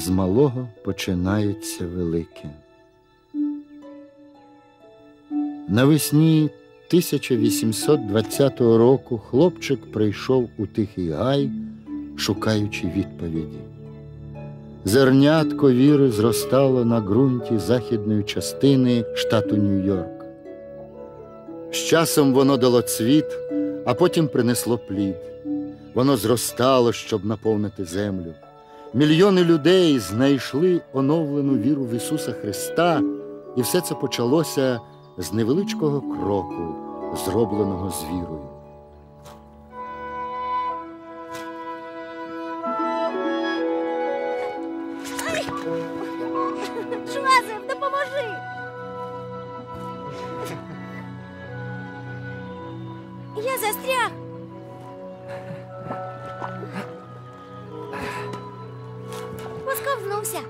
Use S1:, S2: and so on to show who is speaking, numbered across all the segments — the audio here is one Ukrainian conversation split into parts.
S1: з малого починається велике. Навесні 1820 року хлопчик прийшов у тихий гай, шукаючи відповіді. Зернятко віри зростало на ґрунті західної частини штату Нью-Йорк. З часом воно дало цвіт, а потім принесло плід. Воно зростало, щоб наповнити землю. Мільйони людей знайшли оновлену віру в Ісуса Христа, і все це почалося з невеличкого кроку, зробленого з вірою.
S2: Допоможи! Я застряг. Посковзнувся.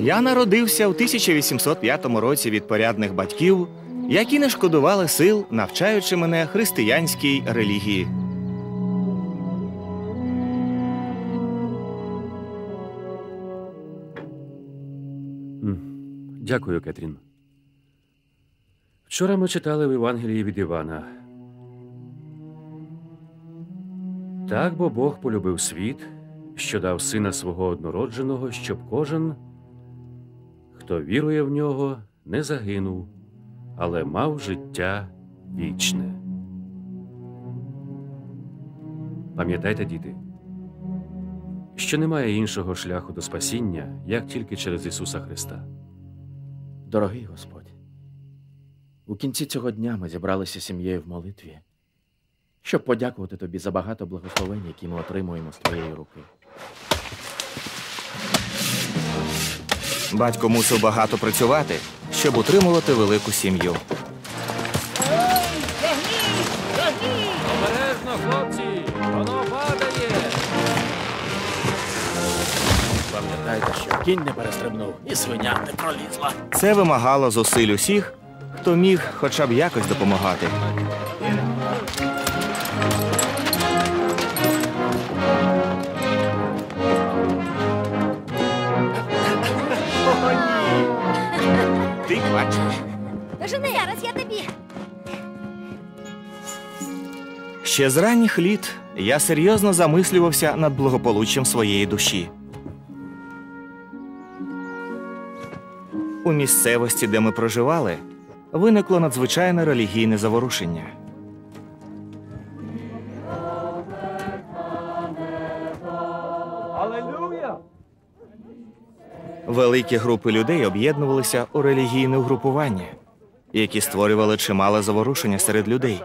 S3: Я народився у 1805 році від порядних батьків, які не шкодували сил, навчаючи мене християнській релігії.
S4: Дякую, Кетрін. Вчора ми читали в Євангелії від Івана. Так бо Бог полюбив світ, що дав сина свого однородженого, щоб кожен, хто вірує в нього, не загинув, але мав життя вічне. Пам'ятайте, діти, що немає іншого шляху до спасіння, як тільки через Ісуса Христа.
S5: Дорогий Господь, у кінці цього дня ми зібралися сім'єю в молитві, щоб подякувати тобі за багато благословень, які ми отримуємо з твоєї руки.
S3: Батько мусив багато працювати, щоб утримувати велику сім'ю.
S4: Обережно, хлопці! Воно падає!
S5: Пам'ятайте, що кінь не перестрибнув і свиня не пролізла.
S3: Це вимагало зусиль усіх, хто міг хоча б якось допомагати.
S2: Жени, зараз я тобі.
S3: Ще з ранніх літ я серйозно замислювався над благополуччям своєї душі. У місцевості, де ми проживали, виникло надзвичайне релігійне заворушення. Великі групи людей об'єднувалися у релігійне угрупування, які створювали чимале заворушення серед людей.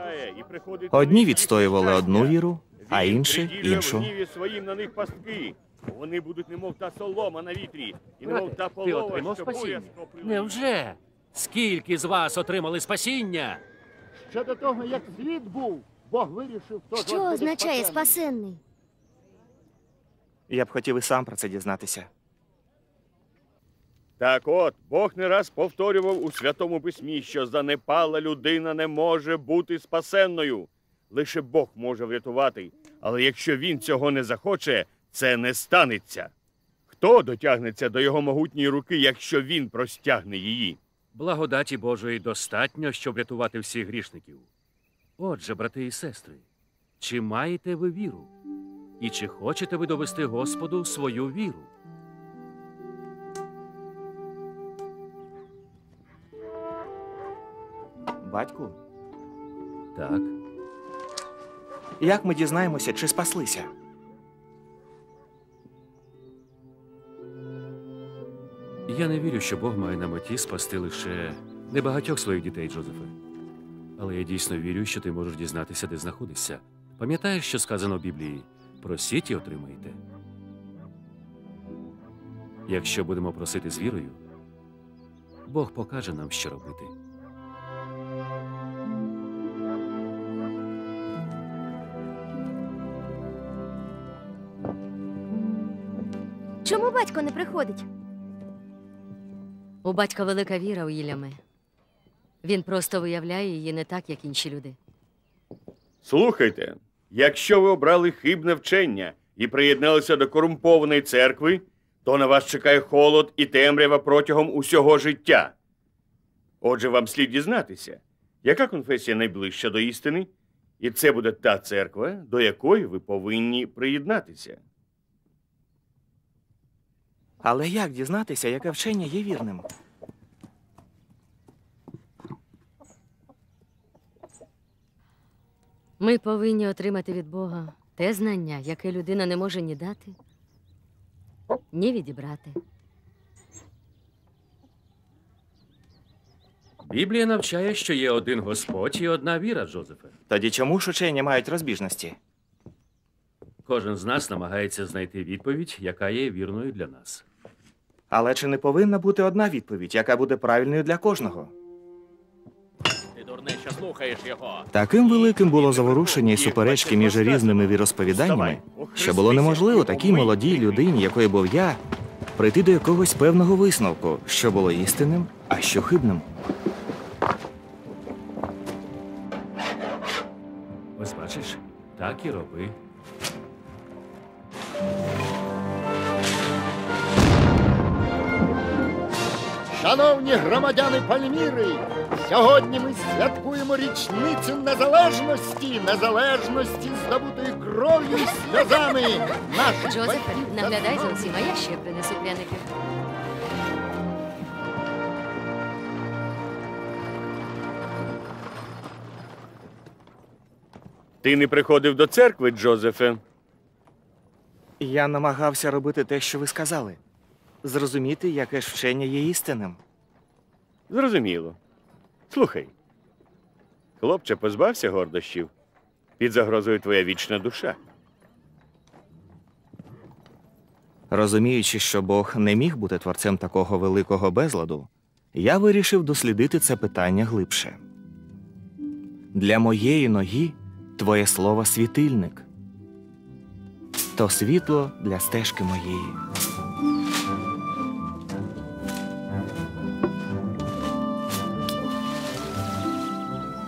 S3: Одні відстоювали одну віру, а інші іншу.
S6: своїм на них пастки. Вони будуть немов та солома на вітрі, і немов та
S4: Ти
S6: полова,
S4: отримав
S6: що
S4: спасіння?
S6: боязко.
S4: Невже? Скільки з вас отримали спасіння?
S1: Ще до того, як світ був, Бог вирішив, хто
S2: Що означає спасенний?
S3: Я б хотів і сам про це дізнатися.
S6: Так от, Бог не раз повторював у Святому Письмі, що занепала людина не може бути спасенною. Лише Бог може врятувати. Але якщо він цього не захоче, це не станеться. Хто дотягнеться до його могутньої руки, якщо він простягне її?
S4: Благодаті Божої достатньо, щоб врятувати всіх грішників. Отже, брати і сестри, чи маєте ви віру? І чи хочете ви довести Господу свою віру?
S3: Батьку,
S4: Так.
S3: як ми дізнаємося, чи спаслися?
S4: Я не вірю, що Бог має на меті спасти лише небагатьох своїх дітей, Джозефе. Але я дійсно вірю, що ти можеш дізнатися, де знаходишся. Пам'ятаєш, що сказано в Біблії? Просіть і отримаєте. Якщо будемо просити з вірою, Бог покаже нам, що робити.
S2: Батько не приходить?
S7: У батька велика віра у Іллями. Він просто виявляє її не так, як інші люди.
S6: Слухайте, якщо ви обрали хибне вчення і приєдналися до корумпованої церкви, то на вас чекає холод і темрява протягом усього життя. Отже, вам слід дізнатися, яка конфесія найближча до істини, і це буде та церква, до якої ви повинні приєднатися.
S3: Але як дізнатися, яке вчення є вірним?
S7: Ми повинні отримати від Бога те знання, яке людина не може ні дати, ні відібрати.
S4: Біблія навчає, що є один Господь і одна віра, Джозефе.
S3: Тоді чому ж учення мають розбіжності?
S4: Кожен з нас намагається знайти відповідь, яка є вірною для нас.
S3: Але чи не повинна бути одна відповідь, яка буде правильною для кожного?
S5: Ти дурне, що слухаєш його.
S3: Таким великим було заворушення і суперечки між різними віросповіданнями, що було неможливо такій молодій людині, якою був я, прийти до якогось певного висновку, що було істинним, а що хибним.
S4: Ось бачиш, так і роби.
S1: Шановні громадяни Пальміри, сьогодні ми святкуємо річницю незалежності, незалежності здобутої кров'ю і сльозами наших
S7: Джозефе,
S1: батьків та
S7: наглядай за
S1: сестер.
S7: усім, а я ще принесу пряників.
S6: Ти не приходив до церкви, Джозефе?
S3: Я намагався робити те, що ви сказали. Зрозуміти, яке ж вчення є істинним.
S6: Зрозуміло. Слухай. Хлопче, позбався гордощів. Під загрозою твоя вічна душа.
S3: Розуміючи, що Бог не міг бути творцем такого великого безладу, я вирішив дослідити це питання глибше. Для моєї ноги твоє слово світильник. То світло для стежки моєї.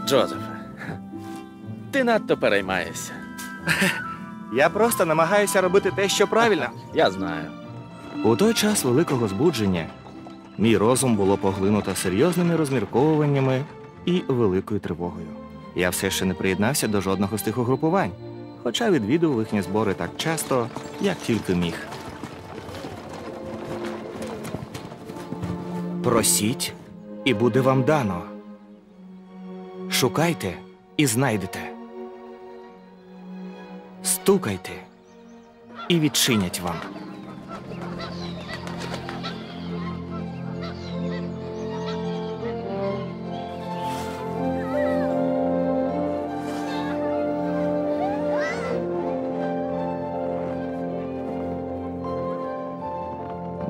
S5: Джозефе, ти надто переймаєшся.
S3: Я просто намагаюся робити те, що правильно.
S5: Я знаю.
S3: У той час великого збудження мій розум було поглинуто серйозними розмірковуваннями і великою тривогою. Я все ще не приєднався до жодного з тих угрупувань, хоча відвідував їхні збори так часто, як тільки міг. Просіть, і буде вам дано. Шукайте і знайдете. Стукайте і відчинять вам.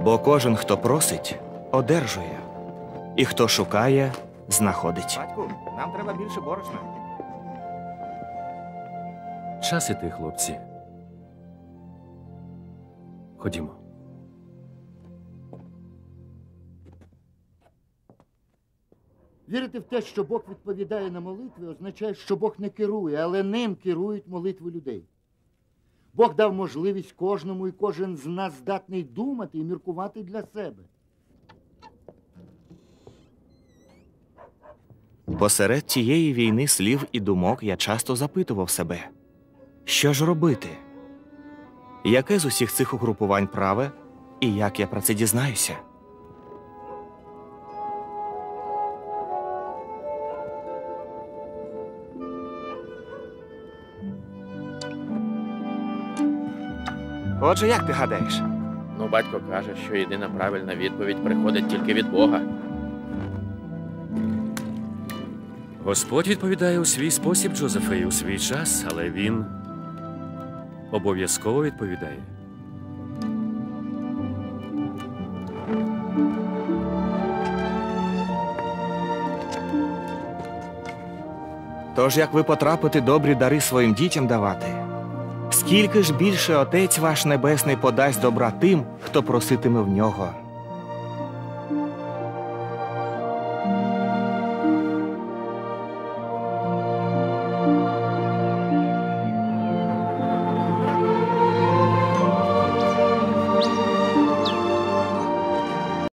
S3: Бо кожен, хто просить, одержує, і хто шукає, знаходить. Батьку, нам треба більше борошна.
S4: Час іти, хлопці. Ходімо.
S1: Вірити в те, що Бог відповідає на молитви, означає, що Бог не керує, але ним керують молитви людей. Бог дав можливість кожному, і кожен з нас здатний думати і міркувати для себе.
S3: Посеред тієї війни слів і думок я часто запитував себе, що ж робити? Яке з усіх цих угрупувань праве, і як я про це дізнаюся? Отже, як ти гадаєш?
S5: Ну, батько каже, що єдина правильна відповідь приходить тільки від Бога.
S4: Господь відповідає у свій спосіб, Джозефе, і у свій час, але він обов'язково відповідає.
S3: Тож як ви потрапите добрі дари своїм дітям давати? Скільки ж більше Отець ваш Небесний подасть добра тим, хто проситиме в нього?